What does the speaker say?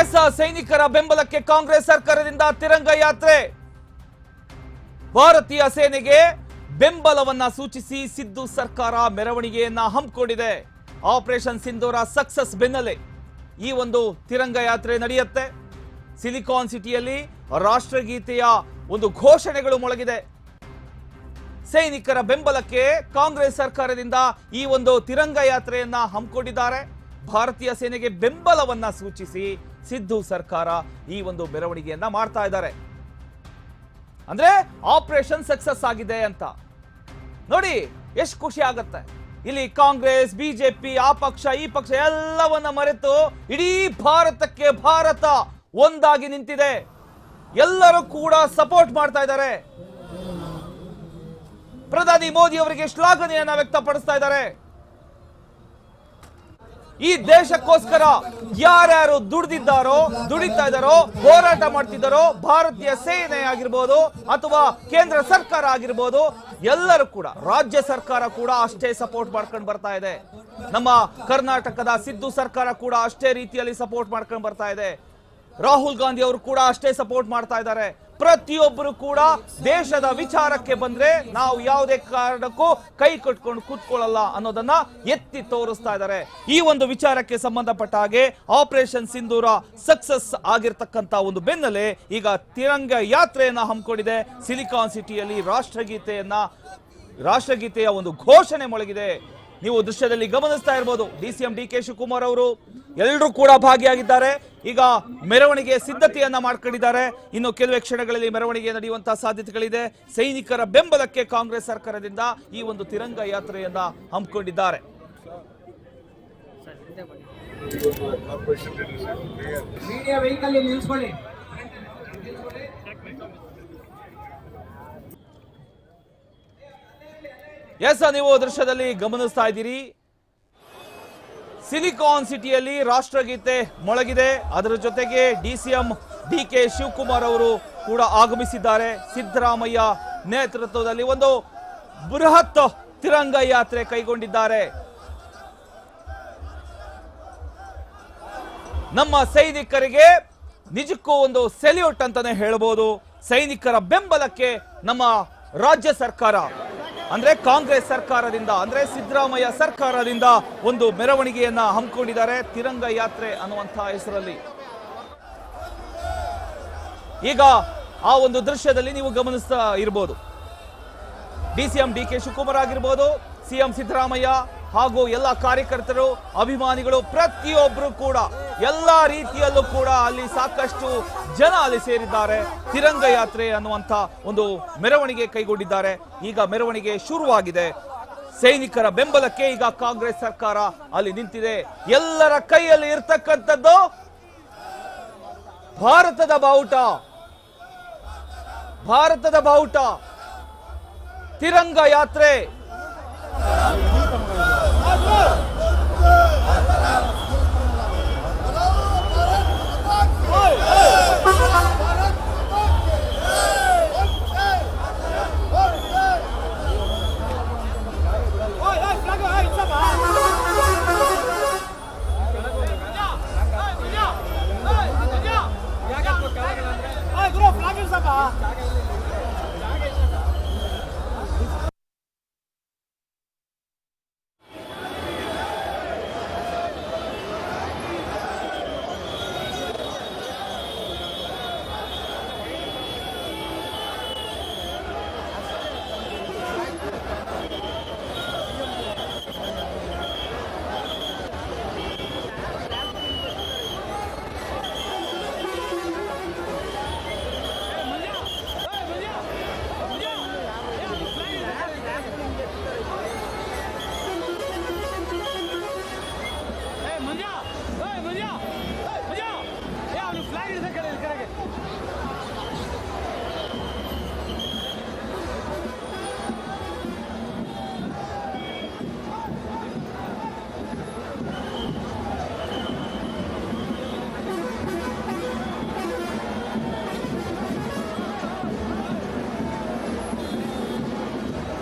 S ಸೈನಿಕರ ಬೆಂಬಲಕ್ಕೆ ಕಾಂಗ್ರೆಸ್ ಸರ್ಕಾರದಿಂದ ತಿರಂಗ ಯಾತ್ರೆ. ಭಾರತೀಯ ಸೇನೆಗೆ ಬೆಂಬಲವನ್ನ ಸೂಚಿಸಿ ಸಿದ್ದು ಸರ್ಕಾರ ಮೆರವಣಿಗೆಯನ್ನ ಹಮ್ಮಿಕೊಂಡಿದೆ. ಆಪರೇಷನ್ ಸಿಂಧೂರ ಸಕ್ಸಸ್ ಬೆನ್ನಲ್ಲೇ ಈ ಒಂದು ತಿರಂಗ ಯಾತ್ರೆ ನಡೆಯುತ್ತೆ. ಸಿಲಿಕಾನ್ ಸಿಟಿಯಲ್ಲಿ ರಾಷ್ಟ್ರಗೀತೆಯ ಒಂದು ಘೋಷಣೆಗಳು ಮೊಳಗಿದೆ. ಸೈನಿಕರ ಬೆಂಬಲಕ್ಕೆ ಕಾಂಗ್ರೆಸ್ ಸರ್ಕಾರದಿಂದ ಈ ಒಂದು ತಿರಂಗ ಯಾತ್ರೆಯನ್ನ ಹಮ್ಮಿಕೊಂಡಿದ್ದಾರೆ. ಭಾರತೀಯ ಸೇನೆಗೆ ಬೆಂಬಲವನ್ನ ಸೂಚಿಸಿ ಸಿದ್ದು ಸರ್ಕಾರ ಈ ಒಂದು ಮೆರವಣಿಗೆಯನ್ನ ಮಾಡ್ತಾ ಇದ್ದಾರೆ. ಅಂದ್ರೆ ಆಪರೇಷನ್ ಸಕ್ಸಸ್ ಆಗಿದೆ ಅಂತ. ನೋಡಿ, ಎಷ್ಟು ಖುಷಿ ಆಗತ್ತೆ. ಇಲ್ಲಿ ಕಾಂಗ್ರೆಸ್, ಬಿಜೆಪಿ, ಆ ಪಕ್ಷ, ಈ ಪಕ್ಷ ಎಲ್ಲವನ್ನ ಮರೆತು ಇಡೀ ಭಾರತಕ್ಕೆ ಭಾರತ ಒಂದಾಗಿ ನಿಂತಿದೆ. ಎಲ್ಲರೂ ಕೂಡ ಸಪೋರ್ಟ್ ಮಾಡ್ತಾ ಇದ್ದಾರೆ. ಪ್ರಧಾನಿ ಮೋದಿ ಅವರಿಗೆ ಶ್ಲಾಘನೆಯನ್ನ ವ್ಯಕ್ತಪಡಿಸ್ತಾ ಇದ್ದಾರೆ. ಈ ದೇಶಕ್ಕೋಸ್ಕರ ಯಾರ್ಯಾರು ದುಡಿದಿದ್ದಾರೋ ದುಡಿತಾ ಇದ್ದಾರೋ ಹೋರಾಟ ಮಾಡ್ತಿದ್ದಾರೋ, ಭಾರತೀಯ ಸೇನೆ ಆಗಿರ್ಬೋದು ಅಥವಾ ಕೇಂದ್ರ ಸರ್ಕಾರ ಆಗಿರ್ಬೋದು, ಎಲ್ಲರೂ ಕೂಡ, ರಾಜ್ಯ ಸರ್ಕಾರ ಕೂಡ ಅಷ್ಟೇ ಸಪೋರ್ಟ್ ಮಾಡ್ಕೊಂಡು ಬರ್ತಾ ಇದೆ. ನಮ್ಮ ಕರ್ನಾಟಕದ ಸಿದ್ದು ಸರ್ಕಾರ ಕೂಡ ಅಷ್ಟೇ ರೀತಿಯಲ್ಲಿ ಸಪೋರ್ಟ್ ಮಾಡ್ಕೊಂಡು ಬರ್ತಾ ಇದೆ. ರಾಹುಲ್ ಗಾಂಧಿ ಅವರು ಕೂಡ ಅಷ್ಟೇ ಸಪೋರ್ಟ್ ಮಾಡ್ತಾ ಇದ್ದಾರೆ. ಪ್ರತಿಯೊಬ್ಬರು ಕೂಡ ದೇಶದ ವಿಚಾರಕ್ಕೆ ಬಂದ್ರೆ ನಾವು ಯಾವುದೇ ಕಾರಣಕ್ಕೂ ಕೈ ಕಟ್ಕೊಂಡು ಕೂತ್ಕೊಳ್ಳಲ್ಲ ಅನ್ನೋದನ್ನ ಎತ್ತಿ ತೋರಿಸ್ತಾ ಇದ್ದಾರೆ. ಈ ಒಂದು ವಿಚಾರಕ್ಕೆ ಸಂಬಂಧಪಟ್ಟ ಹಾಗೆ ಆಪರೇಷನ್ ಸಿಂಧೂರ ಸಕ್ಸಸ್ ಆಗಿರ್ತಕ್ಕಂತ ಒಂದು ಬೆನ್ನಲ್ಲೇ ಈಗ ತಿರಂಗ ಯಾತ್ರೆಯನ್ನ ಹಮ್ಮಿಕೊಂಡಿದೆ. ಸಿಲಿಕಾನ್ ಸಿಟಿಯಲ್ಲಿ ರಾಷ್ಟ್ರಗೀತೆಯನ್ನ, ರಾಷ್ಟ್ರಗೀತೆಯ ಒಂದು ಘೋಷಣೆ ಮೊಳಗಿದೆ. ನೀವು ದೃಶ್ಯದಲ್ಲಿ ಗಮನಿಸ್ತಾ ಇರಬಹುದು D C M D K Shivakumar ಅವರು ಎಲ್ಲರೂ ಕೂಡ ಭಾಗಿಯಾಗಿದ್ದಾರೆ. ಈಗ ಮೆರವಣಿಗೆ ಸಿದ್ಧತೆಯನ್ನ ಮಾಡ್ಕೊಂಡಿದ್ದಾರೆ. ಇನ್ನು ಕೆಲವೇ ಕ್ಷಣಗಳಲ್ಲಿ ಮೆರವಣಿಗೆ ನಡೆಯುವಂತಹ ಸಾಧ್ಯತೆಗಳಿದೆ. ಸೈನಿಕರ ಬೆಂಬಲಕ್ಕೆ ಕಾಂಗ್ರೆಸ್ ಸರ್ಕಾರದಿಂದ ಈ ಒಂದು ತಿರಂಗ ಯಾತ್ರೆಯನ್ನ ಹಮ್ಮಿಕೊಂಡಿದ್ದಾರೆ. ಎಸ್ ನೀವು ದೃಶ್ಯದಲ್ಲಿ ಗಮನಿಸ್ತಾ ಇದ್ದೀರಿ. ಸಿಲಿಕಾನ್ ಸಿಟಿಯಲ್ಲಿ ರಾಷ್ಟ್ರಗೀತೆ ಮೊಳಗಿದೆ. ಅದರ ಜೊತೆಗೆ D C M D K Shivakumar ಅವರು ಕೂಡ ಆಗಮಿಸಿದ್ದಾರೆ. ಸಿದ್ದರಾಮಯ್ಯ ನೇತೃತ್ವದಲ್ಲಿ ಒಂದು ಬೃಹತ್ ತಿರಂಗ ಯಾತ್ರೆ ಕೈಗೊಂಡಿದ್ದಾರೆ. ನಮ್ಮ ಸೈನಿಕರಿಗೆ ನಿಜಕ್ಕೂ ಒಂದು ಸೆಲ್ಯೂಟ್ ಅಂತಾನೆ ಹೇಳ್ಬೋದು. ಸೈನಿಕರ ಬೆಂಬಲಕ್ಕೆ ನಮ್ಮ ರಾಜ್ಯ ಸರ್ಕಾರ ಅಂದ್ರೆ ಕಾಂಗ್ರೆಸ್ ಸರ್ಕಾರದಿಂದ, ಅಂದ್ರೆ ಸಿದ್ದರಾಮಯ್ಯ ಸರ್ಕಾರದಿಂದ ಒಂದು ಮೆರವಣಿಗೆಯನ್ನ ಹಮ್ಮಿಕೊಂಡಿದ್ದಾರೆ ತಿರಂಗ ಯಾತ್ರೆ ಅನ್ನುವಂಥ ಹೆಸರಲ್ಲಿ. ಈಗ ಆ ಒಂದು ದೃಶ್ಯದಲ್ಲಿ ನೀವು ಗಮನಿಸ್ತಾ ಇರ್ಬೋದು. D C M D K Shivakumar ಆಗಿರ್ಬೋದು ಸಿಎಂ ಸಿದ್ದರಾಮಯ್ಯ ಹಾಗೂ ಎಲ್ಲ ಕಾರ್ಯಕರ್ತರು, ಅಭಿಮಾನಿಗಳು ಪ್ರತಿಯೊಬ್ಬರು ಕೂಡ, ಎಲ್ಲ ರೀತಿಯಲ್ಲೂ ಕೂಡ ಅಲ್ಲಿ ಸಾಕಷ್ಟು ಜನ ಅಲ್ಲಿ ಸೇರಿದ್ದಾರೆ. ತಿರಂಗ ಯಾತ್ರೆ ಅನ್ನುವಂಥ ಒಂದು ಮೆರವಣಿಗೆ ಕೈಗೊಂಡಿದ್ದಾರೆ. ಈಗ ಮೆರವಣಿಗೆ ಶುರುವಾಗಿದೆ. ಸೈನಿಕರ ಬೆಂಬಲಕ್ಕೆ ಈಗ ಕಾಂಗ್ರೆಸ್ ಸರ್ಕಾರ ಅಲ್ಲಿ ನಿಂತಿದೆ. ಎಲ್ಲರ ಕೈಯಲ್ಲಿ ಇರ್ತಕ್ಕಂಥದ್ದು ಭಾರತದ ಬಾವುಟ. ಭಾರತದ ಬಾವುಟ. ತಿರಂಗ ಯಾತ್ರೆ.